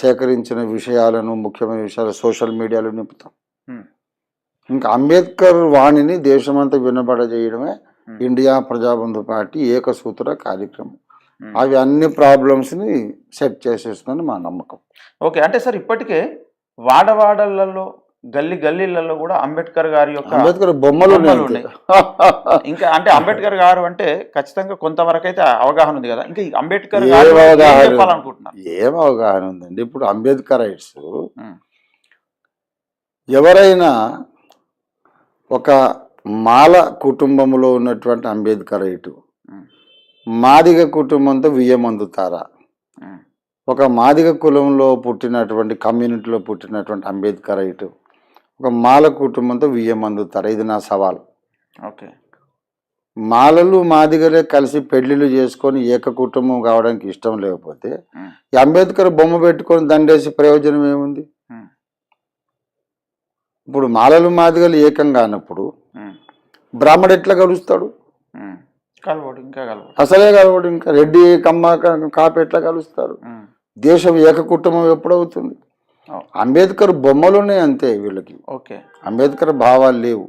సేకరించిన విషయాలను ముఖ్యమైన విషయాలు సోషల్ మీడియాలో నింపుతాం. ఇంకా అంబేద్కర్ వాణిని దేశమంతా వినబడజేయడమే ఇండియా ప్రజాబంధు పార్టీ ఏకసూత్ర కార్యక్రమం. అవి అన్ని ప్రాబ్లమ్స్ని సెట్ చేసేస్తుందని మా నమ్మకం. ఓకే. అంటే సార్ ఇప్పటికే వాడవాడలలో గల్లీ గల్లీలలో కూడా అంబేద్కర్ గారి యొక్క అంబేద్కర్ బొమ్మలు ఇంకా. అంటే అంబేద్కర్ గారు అంటే ఖచ్చితంగా కొంతవరకు అయితే అవగాహన ఉంది కదా. ఇంకా అంబేద్కర్ ఏ గారు ఏం అవగాహన? చెప్పాలనుకుంటున్నారు? ఏం అవగాహన ఉందండి? ఇప్పుడు అంబేద్కరైట్స్ ఉమ్, ఎవరైనా ఒక మాల కుటుంబంలో ఉన్నటువంటి అంబేద్కరైటు ఉమ్, మాదిగ కుటుంబంతో వియ్యం అందుతారా? ఒక మాదిగ కులంలో పుట్టినటువంటి కమ్యూనిటీలో పుట్టినటువంటి అంబేద్కరైటు ఒక మాల కుటుంబంతో వియ్యం అందుతారా ఇది నా సవాల్. ఓకే. మాలలు మాదిగలే కలిసి పెళ్ళిళ్ళు చేసుకొని ఏక కుటుంబం కావడానికి ఇష్టం లేకపోతే అంబేద్కర్ బొమ్మ పెట్టుకొని దండేసి ప్రయోజనం ఏముంది? ఇప్పుడు మాలలు మాదిగలు ఏకం కానప్పుడు ఉమ్, బ్రాహ్మడు ఎట్లా కలుస్తాడు. కలవడు ఇంకా కలవడు. అసలే కలవడు ఇంకా రెడ్డి కమ్మ కాపు ఎట్లా కలుస్తారు? దేశం ఏక కుటుంబం ఎప్పుడవుతుంది? అంబేద్కర్ బొమ్మలునే అంతే వీళ్ళకి. ఓకే. అంబేద్కర్ భావాలు లేవు.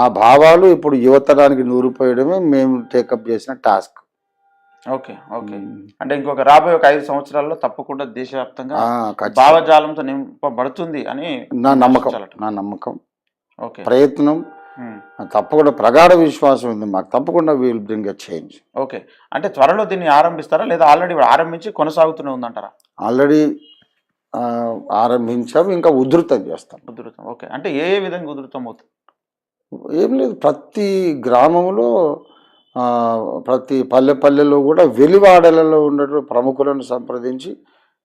ఆ భావాలు ఇప్పుడు యువతరానికి నూరిపోయడమే మేము టేకప్ చేసిన టాస్క్. Okay okay. అంటే ఇంకొక రాబోయే ఒక ఐదు సంవత్సరాల్లో తప్పకుండా దేశవ్యాప్తంగా. భావజాలంతో నింపబడుతుంది అని నా నమ్మకం. నా నమ్మకం. ఓకే. ప్రయత్నం తప్పకుండా ప్రగాఢ విశ్వాసం ఉంది. మాకు తప్పకుండా we'll bring a change okay. అంటే త్వరలో దీన్ని ఆరంభిస్తారా? లేదా ఆల్రెడీ ఆరంభించి కొనసాగుతూనే ఉందంటారా? ఆల్రెడీ ఆరంభించాం ఇంకా ఉధృతం చేస్తాం. ఉధృతం ఓకే. అంటే ఏ ఏ విధంగా ఉధృతం అవుతుంది? ఏం లేదు ప్రతి గ్రామంలో ప్రతి పల్లె పల్లెలో కూడా వెలివాడలలో ఉన్నటువంటి ప్రముఖులను సంప్రదించి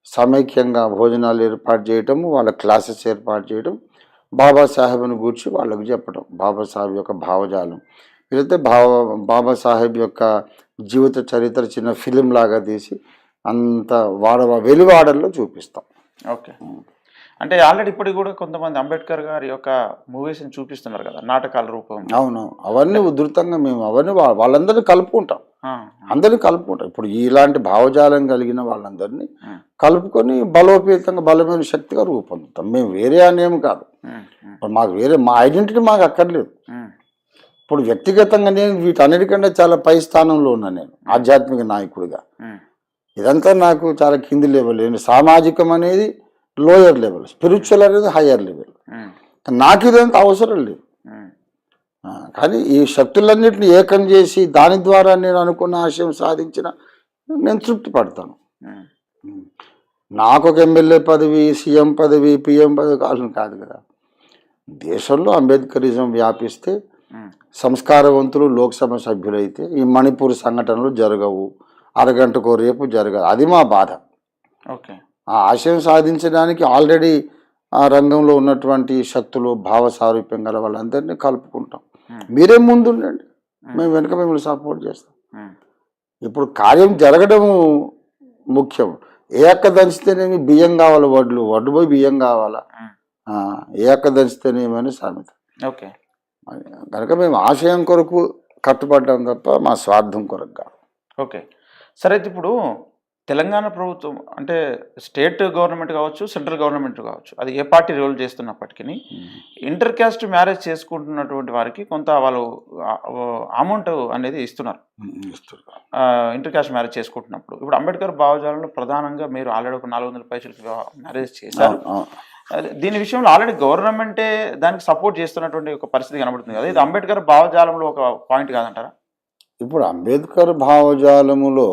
సమైక్యంగా భోజనాలు ఏర్పాటు చేయటము వాళ్ళ క్లాసెస్ ఏర్పాటు చేయడం బాబాసాహెబ్ను గూర్చి వాళ్ళకు చెప్పడం బాబాసాహెబ్ యొక్క భావజాలం. వీరైతే భావ బాబాసాహెబ్ యొక్క జీవిత చరిత్ర చిన్న ఫిలిం లాగా తీసి అంత వాడ వెలివాడల్లో చూపిస్తాం. ఓకే. అంటే ఆల్రెడీ ఇప్పటికి కూడా కొంతమంది అంబేద్కర్ గారి యొక్క మూవీస్ని చూపిస్తున్నారు కదా నాటకాల రూపం. అవును. అవన్నీ ఉధృతంగా మేము అవన్నీ వాళ్ళందరినీ కలుపుకుంటాం. అందరినీ కలుపుకుంటాం. ఇప్పుడు ఇలాంటి భావజాలం కలిగిన వాళ్ళందరినీ కలుపుకొని బలోపేతంగా బలమైన శక్తిగా రూపొందుతాం. మేము వేరే అనేం కాదు. ఇప్పుడు మాకు వేరే మా ఐడెంటిటీ మాకు అక్కర్లేదు. ఇప్పుడు వ్యక్తిగతంగా నేను వీటన్నిటికంటే చాలా పై స్థానంలో ఉన్నాను నేను ఆధ్యాత్మిక నాయకుడిగా. ఇదంతా నాకు చాలా కింది లెవెల్. సామాజికం అనేది లోయర్ లెవెల్. స్పిరిచువల్ అనేది హయ్యర్ లెవెల్. నాకు ఇదంతా అవసరం లేదు. కానీ ఈ శక్తులన్నింటినీ ఏకం చేసి దాని ద్వారా నేను అనుకున్న ఆశయం సాధించిన నేను తృప్తి పడతాను. నాకు ఒక ఎమ్మెల్యే పదవి సీఎం పదవి పిఎం పదవి కావాలని కాదు కదా. దేశంలో అంబేద్కరిజం వ్యాపిస్తే సంస్కారవంతులు లోక్సభ సభ్యులైతే ఈ మణిపూర్ సంఘటనలు జరగవు. అరగంటకో రేపు జరగదు అది మా బాధ. ఓకే. ఆ ఆశయం సాధించడానికి ఆల్రెడీ ఆ రంగంలో ఉన్నటువంటి శక్తులు భావ సారూప్యం గల వాళ్ళందరినీ కలుపుకుంటాం. మీరే ముందుండండి. మేము. వెనుక మిమ్మల్ని సపోర్ట్ చేస్తాం. ఇప్పుడు కార్యం జరగడం ముఖ్యం. ఏ అక్క దంచితేనేమి బియ్యం కావాలి వడ్లు. వడ్లు పోయి బియ్యం కావాలా? ఏ అక్క దంచితేనేమని సామెత. ఓకే. కనుక మేము ఆశయం కొరకు కట్టుబడ్డాం తప్ప మా స్వార్థం కొరకు కాదు. ఓకే. సరే అయితే ఇప్పుడు తెలంగాణ ప్రభుత్వం అంటే స్టేట్ గవర్నమెంట్ కావచ్చు సెంట్రల్ గవర్నమెంట్ కావచ్చు అది ఏ పార్టీ రోల్ చేస్తున్నప్పటికీ ఇంటర్ క్యాస్ట్ మ్యారేజ్ చేసుకుంటున్నటువంటి వారికి కొంత వాళ్ళు అమౌంట్ అనేది ఇస్తున్నారు. ఇంటర్ క్యాస్ట్ మ్యారేజ్ చేసుకుంటున్నప్పుడు. ఇప్పుడు అంబేద్కర్ భావజాలంలో ప్రధానంగా మీరు ఆల్రెడీ ఒక నాలుగు వందల పైసలు మ్యారేజ్ చేశారు. దీని విషయంలో ఆల్రెడీ గవర్నమెంటే దానికి సపోర్ట్ చేస్తున్నటువంటి ఒక పరిస్థితి కనబడుతుంది కదా. ఇది అంబేద్కర్ భావజాలంలో ఒక పాయింట్ కాదంటారా? ఇప్పుడు అంబేద్కర్ భావజాలములో